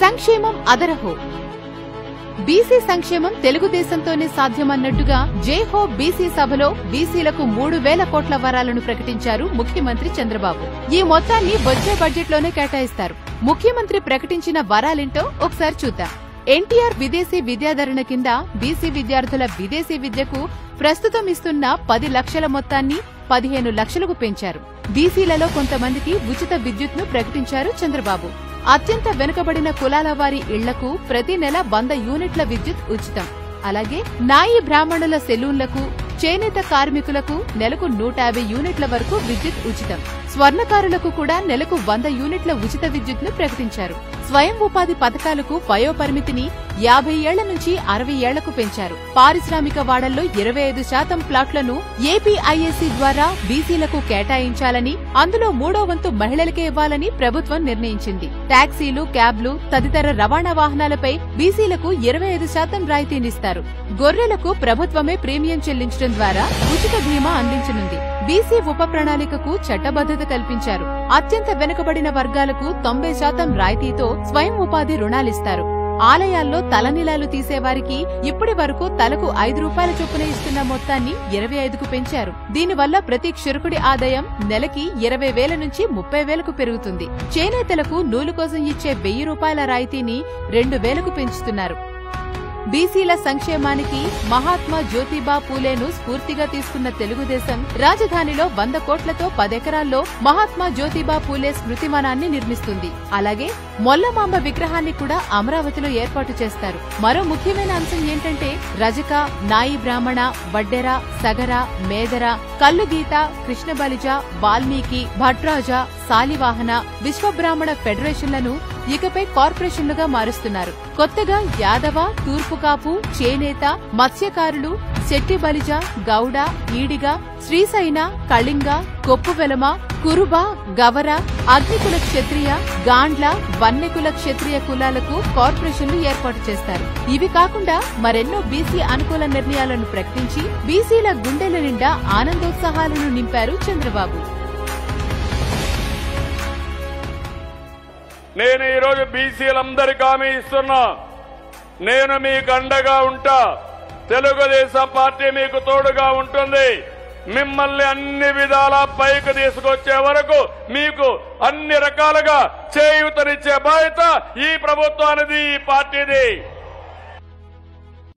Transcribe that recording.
సంక్షేమం అదరహో. బీసీ సంక్షేమం తెలుగుదేశంతోనే సాధ్యమన్నట్టుగా జేహో బీసీ సభలో బీసీలకు మూడు వేల కోట్ల వరాలను ప్రకటించారు ముఖ్యమంత్రి చంద్రబాబు. ఈ మొత్తాన్ని వచ్చే బడ్జెట్లోనే కేటాయిస్తారు. ముఖ్యమంత్రి ప్రకటించిన వరాలేంటో ఒకసారి చూద్దాం. ఎన్టీఆర్ విదేశీ విద్యాధరణ కింద బీసీ విద్యార్థుల విదేశీ విద్యకు ప్రస్తుతం ఇస్తున్న పది లక్షల మొత్తాన్ని పదిహేను లక్షలకు పెంచారు. బీసీలలో కొంతమందికి ఉచిత విద్యుత్ను ప్రకటించారు చంద్రబాబు. అత్యంత వెనుకబడిన కులాల వారి ఇళ్ళకు ప్రతి నెల వంద యూనిట్ల విద్యుత్ ఉచితం. అలాగే నాయి బ్రాహ్మణుల సెలూన్లకు చేనేత కార్మికులకు నెలకు నూట యాభై యూనిట్ల వరకు విద్యుత్ ఉచితం. స్వర్ణకారులకు కూడా నెలకు వంద యూనిట్ల ఉచిత విద్యుత్ను ప్రకటించారు. స్వయం ఉపాధి పథకాలకు వయోపరిమితిని యాభై ఏళ్ళ నుంచి అరవై ఏళ్ళకు పెంచారు. పారిశ్రామిక వాడల్లో ఇరవై ఐదు శాతం ప్లాట్లను ఏపీఐఏసీ ద్వారా బీసీలకు కేటాయించాలని అందులో మూడో వంతు మహిళలకే ఇవ్వాలని ప్రభుత్వం నిర్ణయించింది. టాక్సీలు క్యాబ్లు తదితర రవాణా వాహనాలపై బీసీలకు ఇరవై ఐదు శాతం రాయితీనిస్తారు. గొర్రెలకు ప్రభుత్వమే ప్రీమియం చెల్లించడం ద్వారా ఉచిత బీమా అందించనుంది. బీసీ ఉప ప్రణాళికకు చట్టబద్దత కల్పించారు. అత్యంత వెనుకబడిన వర్గాలకు తొంభై శాతం రాయితీతో స్వయం ఉపాధి రుణాలిస్తారు. ఆలయాల్లో తలనిలాలు తీసేవారికి ఇప్పటి వరకు తలకు ఐదు రూపాయల చొప్పున ఇస్తున్న మొత్తాన్ని ఇరవై ఐదుకు పెంచారు. దీనివల్ల ప్రతి క్షురకుడి ఆదాయం నెలకి ఇరవై వేల నుంచి ముప్పై వేలకు పెరుగుతుంది. చేనేతలకు నూలు కోసం ఇచ్చే వెయ్యి రూపాయల రాయితీని రెండు వేలకు పెంచుతున్నారు. బీసీల సంక్షేమానికి మహాత్మా జ్యోతిబా పూలేను స్ఫూర్తిగా తీసుకున్న తెలుగుదేశం రాజధానిలో వంద కోట్లతో పదెకరాల్లో మహాత్మా జ్యోతిబా పూలే స్మృతివనాన్ని నిర్మిస్తుంది. అలాగే మొల్లమాంబ విగ్రహాన్ని కూడా అమరావతిలో ఏర్పాటు చేస్తారు. మరో ముఖ్యమైన అంశం ఏంటంటే రజక నాయి బ్రాహ్మణ వడ్డెర సగర మేదర కల్లుగీత కృష్ణబలిజ వాల్మీకి భట్రాజ శాలివాహన విశ్వబ్రాహ్మణ ఫెడరేషన్లను ఇకపై కార్పొరేషన్లుగా మారుస్తున్నారు. కొత్తగా యాదవ తూర్పుకాపు చేనేత మత్స్యకారులు శెట్టి బలిజ గౌడ ఈడిగ శ్రీశైన కళింగ కొప్పువెలమ కురుబ గవర అగ్నికుల క్షత్రియ గాండ్ల వన్నెకుల క్షత్రియ కులాలకు కార్పొరేషన్లు ఏర్పాటు చేస్తారు. ఇవి కాకుండా మరెన్నో బీసీ అనుకూల నిర్ణయాలను ప్రకటించి బీసీల గుండెల నిండా ఆనందోత్సాహాలను నింపారు చంద్రబాబు. నేను ఈరోజు బీసీలందరికీ హామీ ఇస్తున్నా. నేను మీకు అండగా ఉంటా. తెలుగుదేశం పార్టీ మీకు తోడుగా ఉంటుంది. మిమ్మల్ని అన్ని విధాలా పైకి తీసుకొచ్చే వరకు మీకు అన్ని రకాలుగా చేయూతనిచ్చే బాధ్యత ఈ ప్రభుత్వానిది ఈ పార్టీది.